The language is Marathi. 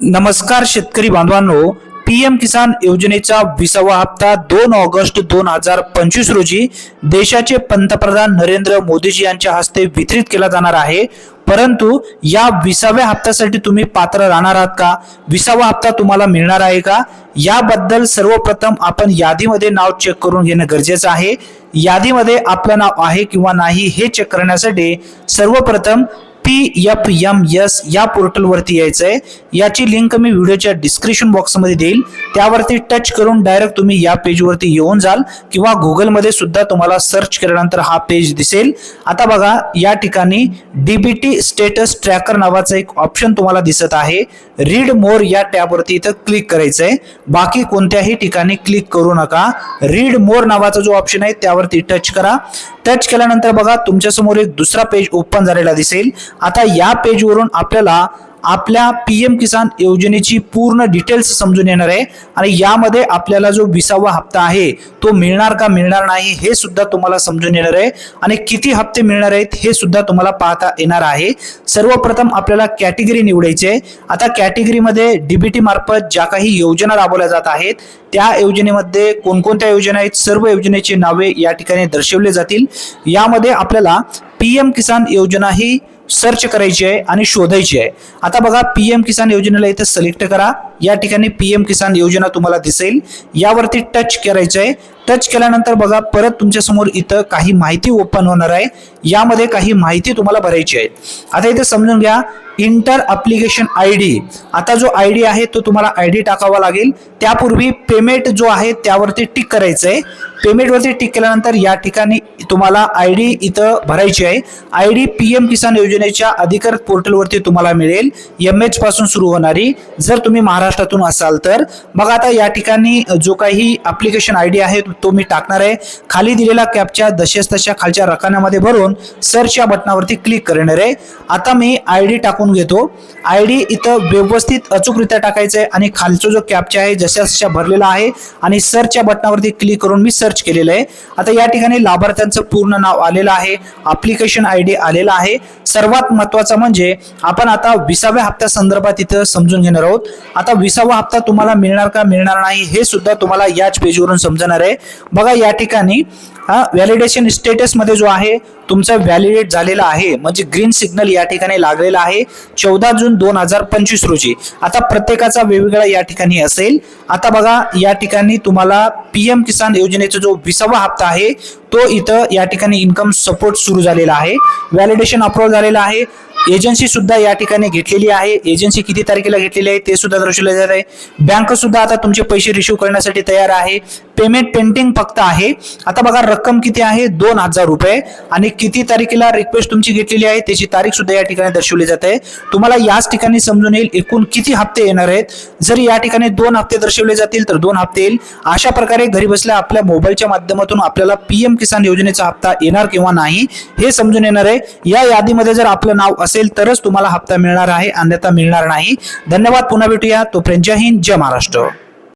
नमस्कार शेतकरी बांधवांनो पी एम किसान योजनेचा विसावा हप्ता दोन ऑगस्ट दोन हजार पंचवीस रोजी देशाचे पंतप्रधान नरेंद्र मोदीजी यांच्या हस्ते वितरित केला जाणार आहे. परंतु या विसाव्या हप्त्यासाठी तुम्ही पात्र राहणार आहात का? विसावा हप्ता तुम्हाला मिळणार आहे का? याबद्दल सर्वप्रथम आपण यादीमध्ये नाव चेक करून घेणं गरजेचं आहे. यादीमध्ये आपलं नाव आहे किंवा नाही हे चेक करण्यासाठी सर्वप्रथम पी एफ एम एस या पोर्टलवरती यायचं आहे याची लिंक मी व्हिडिओच्या डिस्क्रिप्शन बॉक्समध्ये देईल. त्यावरती टच करून डायरेक्ट तुम्ही या पेजवरती येऊन जाल किंवा गुगलमध्ये सुद्धा तुम्हाला सर्च केल्यानंतर हा पेज दिसेल. आता बघा या ठिकाणी डीबीटी स्टेटस ट्रॅकर नावाचं एक ऑप्शन तुम्हाला दिसत आहे. रीड मोर या टॅबवरती इथं क्लिक करायचं आहे बाकी कोणत्याही ठिकाणी क्लिक करू नका. रीड मोर नावाचा जो ऑप्शन आहे त्यावरती टच करा. टच केल्यानंतर बघा तुमच्यासमोर एक दुसरा पेज ओपन झालेला दिसेल. आता या पेजवरून आपल्याला आपल्या पी एम किसान योजनेची पूर्ण डिटेल्स समजून येणार आहे. आणि यामध्ये आपल्याला जो विसावा हप्ता आहे तो मिळणार का मिळणार नाही हे सुद्धा तुम्हाला समजून येणार आहे. आणि किती हप्ते मिळणार आहेत हे सुद्धा तुम्हाला पाहता येणार आहे. सर्वप्रथम आपल्याला कॅटेगरी निवडायची आहे. आता कॅटेगरीमध्ये डीबीटी मार्फत ज्या काही योजना राबवल्या जात आहेत त्या योजनेमध्ये कोणकोणत्या योजना आहेत सर्व योजनेची नावे या ठिकाणी दर्शवले जातील. यामध्ये आपल्याला पी एम किसान योजना ही सर्च करायची आहे आणि शोधायची आहे. आता बघा पी एम किसान योजनेला इथं सिलेक्ट करा. या ठिकाणी पी एम किसान योजना तुम्हाला दिसेल. यावरती टच करायचं आहे. टच केल्यानंतर बघा परत तुमच्यासमोर इथं काही माहिती ओपन होणार आहे. यामध्ये काही माहिती तुम्हाला भरायची आहे. आता इथे समजून घ्या इंटर अप्लिकेशन आय डी आता जो आय डी आहे तो तुम्हाला आय डी टाकावा लागेल. त्यापूर्वी पेमेंट जो आहे त्यावरती टिक करायचं आहे पेमेंटवरती टिक केल्यानंतर या ठिकाणी तुम्हाला आय डी इथं भरायची आहे. आय डी पी एम किसान योजनेच्या अधिकृत पोर्टलवरती तुम्हाला मिळेल. एम एच पासून सुरू होणारी. जर तुम्ही महाराष्ट्रातून असाल तर. मग आता या ठिकाणी जो काही ॲप्लिकेशन आय डी आहे तो मी टाकणार आहे. खाली दिलेला कॅपच्या दशेस तशा खालच्या रकान्यामध्ये भरून सर्च या बटनावरती क्लिक करणार आहे. आता मी आय डी टाकून घेतो. आय डी इथं व्यवस्थित अचूकरित्या टाकायचं आहे आणि खालचा जो कॅपचा आहे जशा तशा भरलेला आहे आणि सर्चच्या बटनावरती क्लिक करून मी सर्च केलेलं आहे. आता या ठिकाणी लाभार्थ्यांचं पूर्ण नाव आलेलं आहे. अप्लिकेशन आय डी आलेला आहे. सर्वात महत्वाचं म्हणजे आपण आता विसाव्या हप्त्या संदर्भात इथं समजून घेणार आहोत. आता विसावा हप्ता तुम्हाला मिळणार का मिळणार नाही हे सुद्धा तुम्हाला याच पेजवरून समजणार आहे. बघा या ठिकाणी हा व्हॅलिडेशन स्टेटसमध्ये जो आहे तुमचा व्हॅलिडेट झालेला आहे. म्हणजे ग्रीन सिग्नल या ठिकाणी लागलेला आहे. चौदा जून दोन हजार पंचवीस रोजी. आता प्रत्येकाचा वेगवेगळा या ठिकाणी असेल. आता बघा या ठिकाणी तुम्हाला पी एम किसान योजनेचा जो विसावा हप्ता आहे तो इथं या ठिकाणी इन्कम सपोर्ट सुरू झालेला आहे. व्हॅलिडेशन अप्रूव्ह झालेला आहे. एजन्सी सुद्धा या ठिकाणी घेतलेली आहे. एजन्सी किती तारखेला घेतलेली आहे ते सुद्धा दर्शवले जात आहे. बँक सुद्धा आता तुमचे पैसे रिसिव्ह करण्यासाठी तयार आहे. पेमेंट पेंटिंग फक्त आहे. आता बघा रक्कम किती आहे? दोन हजार रुपये. आणि किती तारखेला रिक्वेस्ट तुमची घेतलेली आहे त्याची तारीख सुद्धा या ठिकाणी दर्शवली जाते तुम्हाला याच ठिकाणी समजून येईल एकूण किती हप्ते येणार आहेत. जर या ठिकाणी दोन हप्ते दर्शवले जातील तर दोन हप्ते येईल. अशा प्रकारे घरी बसल्या आपल्या मोबाईलच्या माध्यमातून आपल्याला पीएम किसान योजनेचा हप्ता येणार किंवा नाही हे समजून येणार आहे. या यादीमध्ये जर आपलं नाव असेल तरच तुम्हाला हप्ता मिळणार आहे अन्यथा मिळणार नाही. धन्यवाद पुन्हा भेटूया. तोपर्यंत जय हिंद जय महाराष्ट्र.